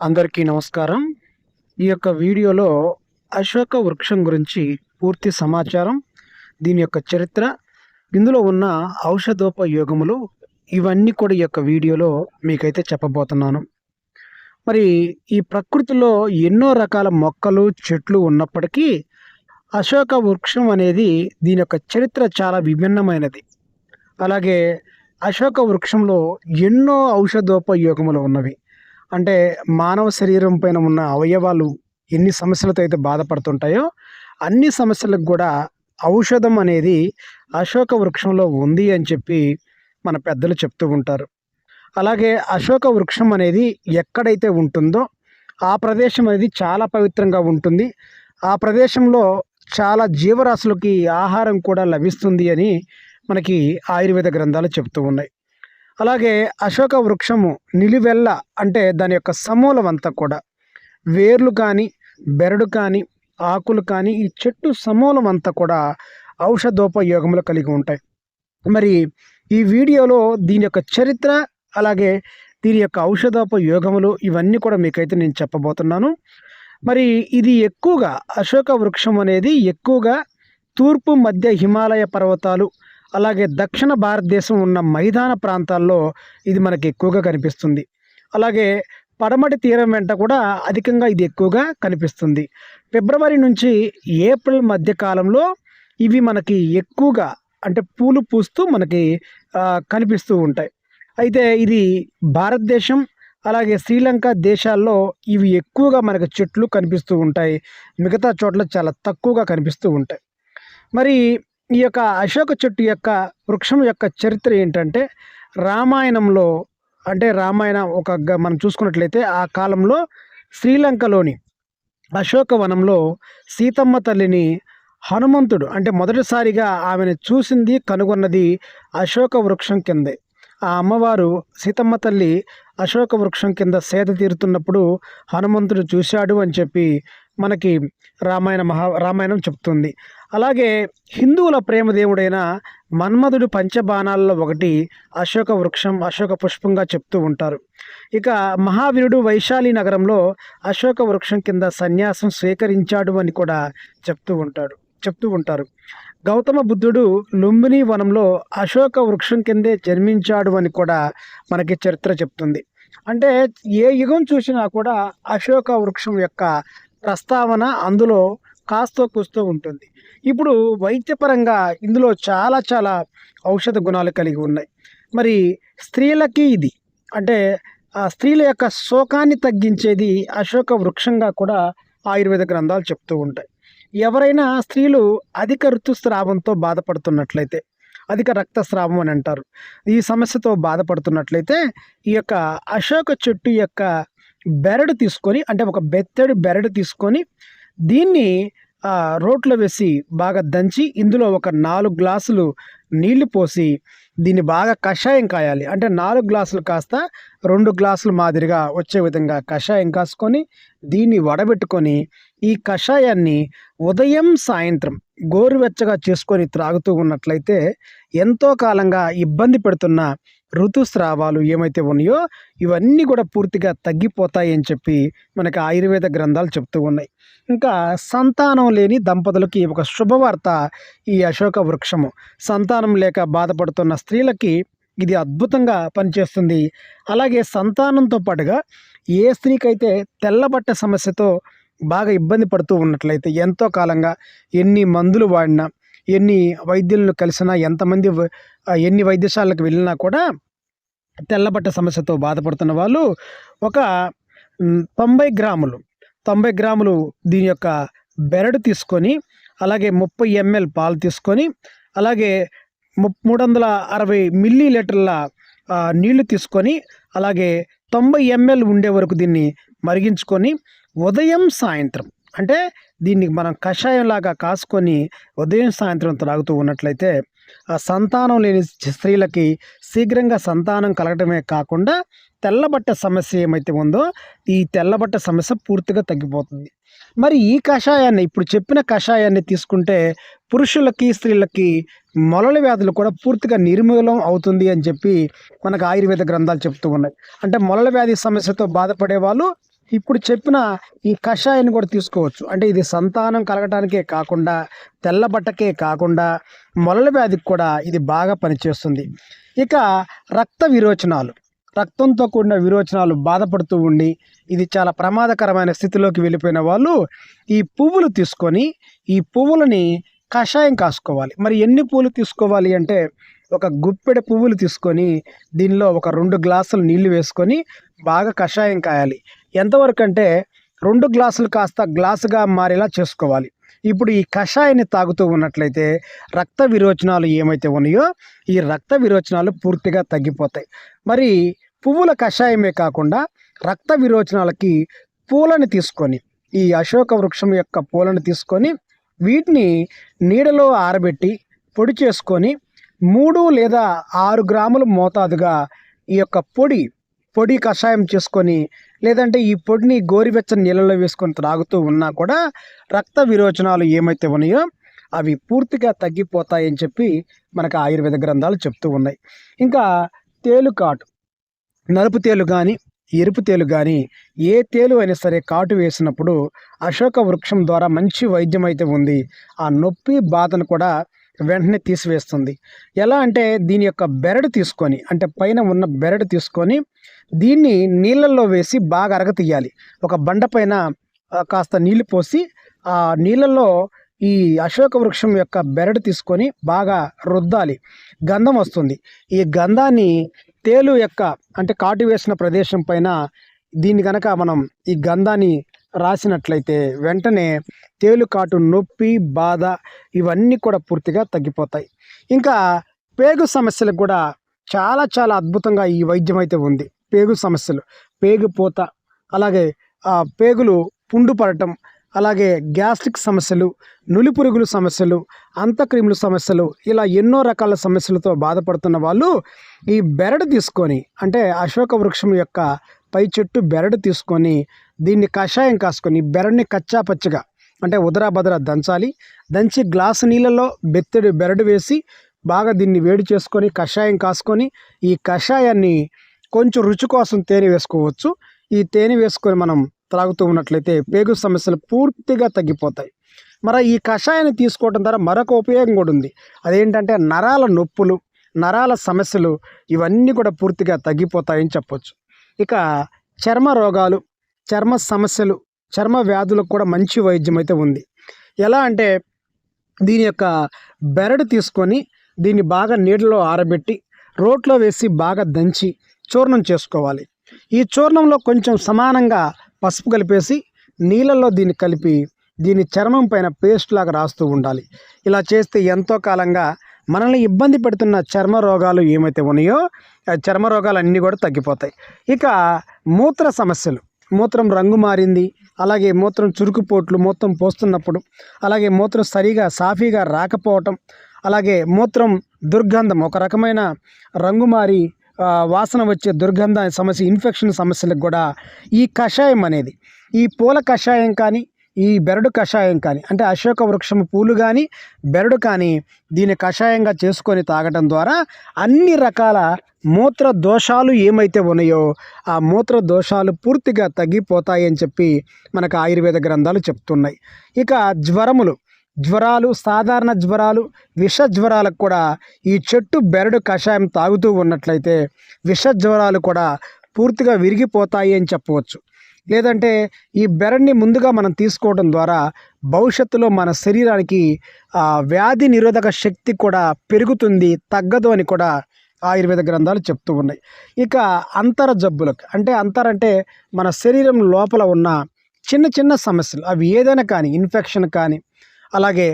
అందరికీ నమస్కారం. ఈ యొక్క వీడియోలో అశోక వృక్షం గురించి పూర్తి సమాచారం దీని యొక్క చరిత్ర ఇందులో ఉన్న ఔషధోపయోగములు ఇవన్నీ కూడా ఈ యొక్క వీడియోలో మీకైతే చెప్పబోతున్నాను. మరి ఈ ప్రకృతిలో ఎన్నో రకాల మొక్కలు చెట్లు ఉన్నప్పటికీ అశోక వృక్షం అనేది దీని యొక్క చరిత్ర చాలా విభిన్నమైనది. అలాగే అశోక వృక్షంలో ఎన్నో ఔషధోపయోగములు ఉన్నవి. అంటే మానవ శరీరం పైన ఉన్న అవయవాలు ఎన్ని సమస్యలతో అయితే బాధపడుతుంటాయో అన్ని సమస్యలకు కూడా ఔషధం అనేది అశోక వృక్షంలో ఉంది అని చెప్పి మన పెద్దలు చెప్తూ ఉంటారు. అలాగే అశోక వృక్షం అనేది ఎక్కడైతే ఉంటుందో ఆ ప్రదేశం అనేది చాలా పవిత్రంగా ఉంటుంది. ఆ ప్రదేశంలో చాలా జీవరాశులకి ఆహారం కూడా లభిస్తుంది అని మనకి ఆయుర్వేద గ్రంథాలు చెప్తూ ఉన్నాయి. అలాగే అశోక వృక్షము నిలువెల్ల అంటే దాని యొక్క సమూలం అంతా కూడా. వేర్లు కానీ బెరడు కానీ ఆకులు కానీ ఈ చెట్టు సమూలం అంతా కూడా ఔషధోపయోగములు కలిగి ఉంటాయి. మరి ఈ వీడియోలో దీని యొక్క చరిత్ర అలాగే దీని యొక్క ఔషధోపయోగములు ఇవన్నీ కూడా మీకైతే నేను చెప్పబోతున్నాను. మరి ఇది ఎక్కువగా అశోక వృక్షం అనేది ఎక్కువగా తూర్పు మధ్య హిమాలయ పర్వతాలు అలాగే దక్షిణ భారతదేశం ఉన్న మైదాన ప్రాంతాల్లో ఇది మనకి ఎక్కువగా కనిపిస్తుంది. అలాగే పడమటి తీరం వెంట కూడా అధికంగా ఇది ఎక్కువగా కనిపిస్తుంది. ఫిబ్రవరి నుంచి ఏప్రిల్ మధ్య కాలంలో ఇవి మనకి ఎక్కువగా అంటే పూలు పూస్తూ మనకి కనిపిస్తూ ఉంటాయి. అయితే ఇది భారతదేశం అలాగే శ్రీలంక దేశాల్లో ఇవి ఎక్కువగా మనకు చెట్లు కనిపిస్తూ ఉంటాయి. మిగతా చోట్ల చాలా తక్కువగా కనిపిస్తూ ఉంటాయి. మరి ఈ యొక్క అశోక చెట్టు యొక్క వృక్షం యొక్క చరిత్ర ఏంటంటే రామాయణంలో అంటే రామాయణ ఒక గ- మనం చూసుకున్నట్లయితే ఆ కాలంలో శ్రీలంకలోని అశోకవనంలో సీతమ్మ తల్లిని హనుమంతుడు అంటే మొదటిసారిగా ఆమెను చూసింది కనుగొన్నది అశోక వృక్షం కిందే. ఆ అమ్మవారు సీతమ్మ తల్లి అశోక వృక్షం కింద సేద తీరుతున్నప్పుడు హనుమంతుడు చూశాడు అని చెప్పి మనకి రామాయణ మహా రామాయణం చెప్తుంది. అలాగే హిందువుల ప్రేమదేవుడైన మన్మధుడు పంచబాణాల్లో ఒకటి అశోక వృక్షం అశోక పుష్పంగా చెప్తూ ఉంటారు. ఇక మహావీరుడు వైశాలి నగరంలో అశోక వృక్షం కింద సన్యాసం స్వీకరించాడు అని కూడా చెప్తూ ఉంటాడు. చెప్తూ ఉంటారు. గౌతమ బుద్ధుడు లుంబిని వనంలో అశోక వృక్షం కిందే జన్మించాడు అని కూడా మనకి చరిత్ర చెప్తుంది. అంటే ఏ యుగం చూసినా కూడా అశోక వృక్షం యొక్క ప్రస్తావన అందులో కాస్తో కూస్తూ ఉంటుంది. ఇప్పుడు వైద్యపరంగా ఇందులో చాలా చాలా ఔషధ గుణాలు కలిగి ఉన్నాయి. మరి స్త్రీలకి ఇది. అంటే ఆ స్త్రీల యొక్క శోకాన్ని తగ్గించేది అశోక వృక్షంగా కూడా ఆయుర్వేద గ్రంథాలు చెప్తూ ఉంటాయి. ఎవరైనా స్త్రీలు అధిక ఋతుస్రావంతో బాధపడుతున్నట్లయితే అధిక రక్తస్రావం అని అంటారు. ఈ సమస్యతో బాధపడుతున్నట్లయితే ఈ యొక్క అశోక చెట్టు యొక్క బెరడు తీసుకొని అంటే ఒక బెత్తడి బెరడు తీసుకొని దీన్ని ఆ, రోట్లో వేసి బాగా దంచి ఇందులో ఒక నాలుగు గ్లాసులు నీళ్ళు పోసి దీన్ని బాగా కషాయం కాయాలి. అంటే నాలుగు గ్లాసులు కాస్త రెండు గ్లాసులు మాదిరిగా వచ్చే విధంగా కషాయం కాసుకొని దీన్ని వడబెట్టుకొని ఈ కషాయాన్ని ఉదయం సాయంత్రం గోరువెచ్చగా చేసుకొని త్రాగుతూ ఉన్నట్లయితే ఎంతో కాలంగా ఇబ్బంది పెడుతున్న ఋతుస్రావాలు ఏమైతే ఉన్నాయో ఇవన్నీ కూడా పూర్తిగా తగ్గిపోతాయి అని చెప్పి మనకు ఆయుర్వేద గ్రంథాలు చెప్తూ ఉన్నాయి. ఇంకా సంతానం లేని దంపతులకి ఒక శుభవార్త ఈ అశోక వృక్షము. సంతానం లేక బాధపడుతున్న స్త్రీలకి ఇది అద్భుతంగా పనిచేస్తుంది. అలాగే సంతానంతో పాటుగా ఏ స్త్రీకైతే తెల్లబట్ట సమస్యతో బాగా ఇబ్బంది పడుతూ ఉన్నట్లయితే ఎంతో కాలంగా ఎన్ని మందులు వాడినా ఎన్ని వైద్యులను కలిసినా ఎంతమంది ఎన్ని వైద్యశాలకు వెళ్ళినా కూడా తెల్లబట్ట సమస్యతో బాధపడుతున్న వాళ్ళు ఒక తొంభై గ్రాములు తొంభై గ్రాములు దీని యొక్క బెరడు తీసుకొని అలాగే ముప్పై ఎంఎల్ పాలు తీసుకొని అలాగే మూడు వందల అరవై మిల్లీ లీటర్ల నీళ్ళు తీసుకొని అలాగే తొంభై ఎంఎల్ ఉండే వరకు దీన్ని మరిగించుకొని ఉదయం సాయంత్రం అంటే దీన్ని మనం కషాయంలాగా కాసుకొని ఉదయం సాయంత్రం త్రాగుతూ ఉన్నట్లయితే ఆ సంతానం లేని స్త్రీలకి శీఘ్రంగా సంతానం కలగటమే కాకుండా తెల్లబట్ట సమస్య ఏమైతే ఉందో ఈ తెల్లబట్ట సమస్య పూర్తిగా తగ్గిపోతుంది. మరి ఈ కషాయాన్ని ఇప్పుడు చెప్పిన కషాయాన్ని తీసుకుంటే పురుషులకి స్త్రీలకి మొలల వ్యాధులు కూడా పూర్తిగా నిర్మూలం అవుతుంది అని చెప్పి మనకు ఆయుర్వేద గ్రంథాలు చెప్తూ ఉన్నాయి. అంటే మొలల వ్యాధి సమస్యతో బాధపడే వాళ్ళు ఇప్పుడు చెప్పిన ఈ కషాయాన్ని కూడా తీసుకోవచ్చు. అంటే ఇది సంతానం కలగటానికే కాకుండా తెల్లబట్టకే కాకుండా మొలల వ్యాధికి కూడా ఇది బాగా పనిచేస్తుంది. ఇక రక్త విరోచనాలు. రక్తంతో కూడిన విరోచనాలు బాధపడుతూ ఉండి ఇది చాలా ప్రమాదకరమైన స్థితిలోకి వెళ్ళిపోయిన వాళ్ళు ఈ పువ్వులు తీసుకొని ఈ పువ్వులని కషాయం కాసుకోవాలి. మరి ఎన్ని పువ్వులు తీసుకోవాలి అంటే ఒక గుప్పెడ పువ్వులు తీసుకొని దీనిలో ఒక రెండు గ్లాసులు నీళ్ళు వేసుకొని బాగా కషాయం కాయాలి. ఎంతవరకు అంటే రెండు గ్లాసులు కాస్త గ్లాసుగా మారేలా చేసుకోవాలి. ఇప్పుడు ఈ కషాయాన్ని తాగుతూ ఉన్నట్లయితే రక్త విరోచనాలు ఏమైతే ఉన్నాయో ఈ రక్త విరోచనాలు పూర్తిగా తగ్గిపోతాయి. మరి పువ్వుల కషాయమే కాకుండా రక్త విరోచనాలకి పూలను తీసుకొని ఈ అశోక వృక్షం యొక్క పూలను తీసుకొని వీటిని నీడలో ఆరబెట్టి పొడి చేసుకొని మూడు లేదా ఆరు గ్రాముల మోతాదుగా ఈ యొక్క పొడి పొడి కషాయం చేసుకొని లేదంటే ఈ పొడిని గోరువెచ్చని నీళ్ళలో వేసుకొని త్రాగుతూ ఉన్నా కూడా రక్త విరోచనాలు ఏమైతే ఉన్నాయో అవి పూర్తిగా తగ్గిపోతాయని చెప్పి మనకు ఆయుర్వేద గ్రంథాలు చెప్తూ ఉన్నాయి. ఇంకా తేలుకాటు నలుపు తేలు కానీ ఎరుపు తేలు కానీ ఏ తేలు అయినా సరే కాటు వేసినప్పుడు అశోక వృక్షం ద్వారా మంచి వైద్యం అయితే ఉంది. ఆ నొప్పి బాధను కూడా వెంటనే తీసివేస్తుంది. ఎలా అంటే దీని యొక్క బెరడు తీసుకొని అంటే పైన ఉన్న బెరడు తీసుకొని దీన్ని నీళ్ళల్లో వేసి బాగా అరగతీయాలి. ఒక బండ పైన కాస్త నీళ్ళు పోసి ఆ నీళ్ళల్లో ఈ అశోక వృక్షం యొక్క బెరడు తీసుకొని బాగా రుద్దాలి. గంధం వస్తుంది. ఈ గంధాన్ని తేలు యొక్క అంటే కాటు వేసిన ప్రదేశం పైన దీన్ని కనుక మనం ఈ గంధాన్ని రాసినట్లయితే వెంటనే తేలుకాటు నొప్పి బాధ ఇవన్నీ కూడా పూర్తిగా తగ్గిపోతాయి. ఇంకా పేగు సమస్యలకు కూడా చాలా చాలా అద్భుతంగా ఈ వైద్యం అయితే ఉంది. పేగు సమస్యలు పేగు పూత అలాగే ఆ, పేగులు పుండు పడటం అలాగే గ్యాస్ట్రిక్ సమస్యలు నులి పురుగుల సమస్యలు అంతక్రిముల సమస్యలు ఇలా ఎన్నో రకాల సమస్యలతో బాధపడుతున్న వాళ్ళు ఈ బెరడు తీసుకొని అంటే అశోక వృక్షం యొక్క పై చెట్టు బెరడు తీసుకొని దీన్ని కషాయం కాసుకొని బెరడ్ని కచ్చా పచ్చగా అంటే ఉదరా బదరా దంచాలి. దంచి గ్లాసు నీళ్ళలో బెత్తడి బెరడు వేసి బాగా దీన్ని వేడి చేసుకొని కషాయం కాసుకొని ఈ కషాయాన్ని కొంచెం రుచి కోసం తేనె వేసుకోవచ్చు. ఈ తేనె వేసుకొని మనం త్రాగుతూ ఉన్నట్లయితే పేగు సమస్యలు పూర్తిగా తగ్గిపోతాయి. మరి ఈ కషాయాన్ని తీసుకోవడం ద్వారా మరొక ఉపయోగం కూడా ఉంది. అదేంటంటే నరాల నొప్పులు నరాల సమస్యలు ఇవన్నీ కూడా పూర్తిగా తగ్గిపోతాయని చెప్పొచ్చు. ఇక చర్మ రోగాలు చర్మ సమస్యలు చర్మ వ్యాధులకు కూడా మంచి వైద్యం అయితే ఉంది. ఎలా అంటే దీని యొక్క బెరడు తీసుకొని దీన్ని బాగా నీటిలో ఆరబెట్టి రోట్లో వేసి బాగా దంచి చూర్ణం చేసుకోవాలి. ఈ చూర్ణంలో కొంచెం సమానంగా పసుపు కలిపేసి నీళ్ళల్లో దీన్ని కలిపి దీని చర్మం పైన పేస్ట్ లాగా రాస్తూ ఉండాలి. ఇలా చేస్తే ఎంతో కాలంగా మనల్ని ఇబ్బంది పెడుతున్న చర్మ రోగాలు ఏమైతే ఉన్నాయో ఆ చర్మ రోగాలు అన్నీ కూడా తగ్గిపోతాయి. ఇక మూత్ర సమస్యలు. మూత్రం రంగు మారింది. అలాగే మూత్రం చురుకుపోట్లు మూత్రం పోస్తున్నప్పుడు అలాగే మూత్రం సరిగా సాఫీగా రాకపోవటం అలాగే మూత్రం దుర్గంధం ఒక రకమైన రంగు మారి వాసన వచ్చే దుర్గంధ సమస్య ఇన్ఫెక్షన్ సమస్యలకు కూడా ఈ కషాయం అనేది ఈ పూల కషాయం కానీ ఈ బెరడు కషాయం కానీ అంటే అశోక వృక్షం పూలు కానీ బెరడు కానీ దీని కషాయంగా చేసుకొని తాగటం ద్వారా అన్ని రకాల మూత్ర దోషాలు ఏమైతే ఉన్నాయో ఆ మూత్ర దోషాలు పూర్తిగా తగ్గిపోతాయని చెప్పి మనకు ఆయుర్వేద గ్రంథాలు చెప్తున్నాయి. ఇక జ్వరములు జ్వరాలు సాధారణ జ్వరాలు విష జ్వరాలకు కూడా ఈ చెట్టు బెరడు కషాయం తాగుతూ ఉన్నట్లయితే విష జ్వరాలు కూడా పూర్తిగా విరిగిపోతాయి అని చెప్పవచ్చు. లేదంటే ఈ బెరడ్ని ముందుగా మనం తీసుకోవడం ద్వారా భవిష్యత్తులో మన శరీరానికి వ్యాధి నిరోధక శక్తి కూడా పెరుగుతుంది తగ్గదు అని కూడా ఆయుర్వేద గ్రంథాలు చెప్తూ ఉన్నాయి. ఇక అంతర జబ్బులకు అంటే అంతరంటే అంటే మన శరీరం లోపల ఉన్న చిన్న చిన్న సమస్యలు అవి ఏదైనా కానీ ఇన్ఫెక్షన్ కానీ అలాగే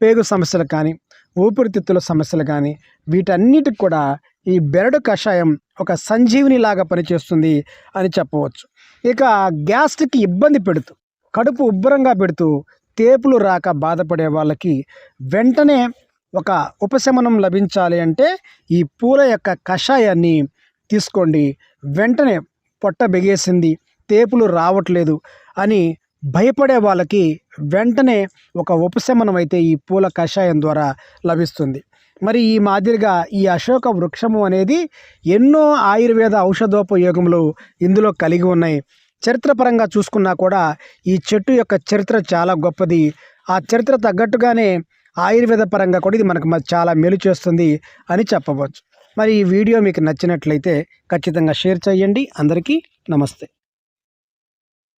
పేగు సమస్యలు కానీ ఊపిరితిత్తుల సమస్యలు కానీ వీటన్నిటికి కూడా ఈ బెరడు కషాయం ఒక సంజీవిని లాగా పనిచేస్తుంది అని చెప్పవచ్చు. ఇక గ్యాస్ట్రిక్ ఇబ్బంది పెడుతూ కడుపు ఉబ్బరంగా పెడుతూ తేపులు రాక బాధపడే వాళ్ళకి వెంటనే ఒక ఉపశమనం లభించాలి అంటే ఈ పూల యొక్క కషాయాన్ని తీసుకోండి. వెంటనే పొట్ట బెగేసింది తేపులు రావట్లేదు అని భయపడే వాళ్ళకి వెంటనే ఒక ఉపశమనం అయితే ఈ పూల కషాయం ద్వారా లభిస్తుంది. మరి ఈ మాదిరిగా ఈ అశోక వృక్షము అనేది ఎన్నో ఆయుర్వేద ఔషధోపయోగములు ఇందులో కలిగి ఉన్నాయి. చరిత్రపరంగా చూసుకున్నా కూడా ఈ చెట్టు యొక్క చరిత్ర చాలా గొప్పది. ఆ చరిత్ర తగ్గట్టుగానే ఆయుర్వేద పరంగా కూడా ఇది మనకు చాలా మేలు చేస్తుంది అని చెప్పవచ్చు. మరి ఈ వీడియో మీకు నచ్చినట్లయితే ఖచ్చితంగా షేర్ చేయండి. అందరికీ నమస్తే.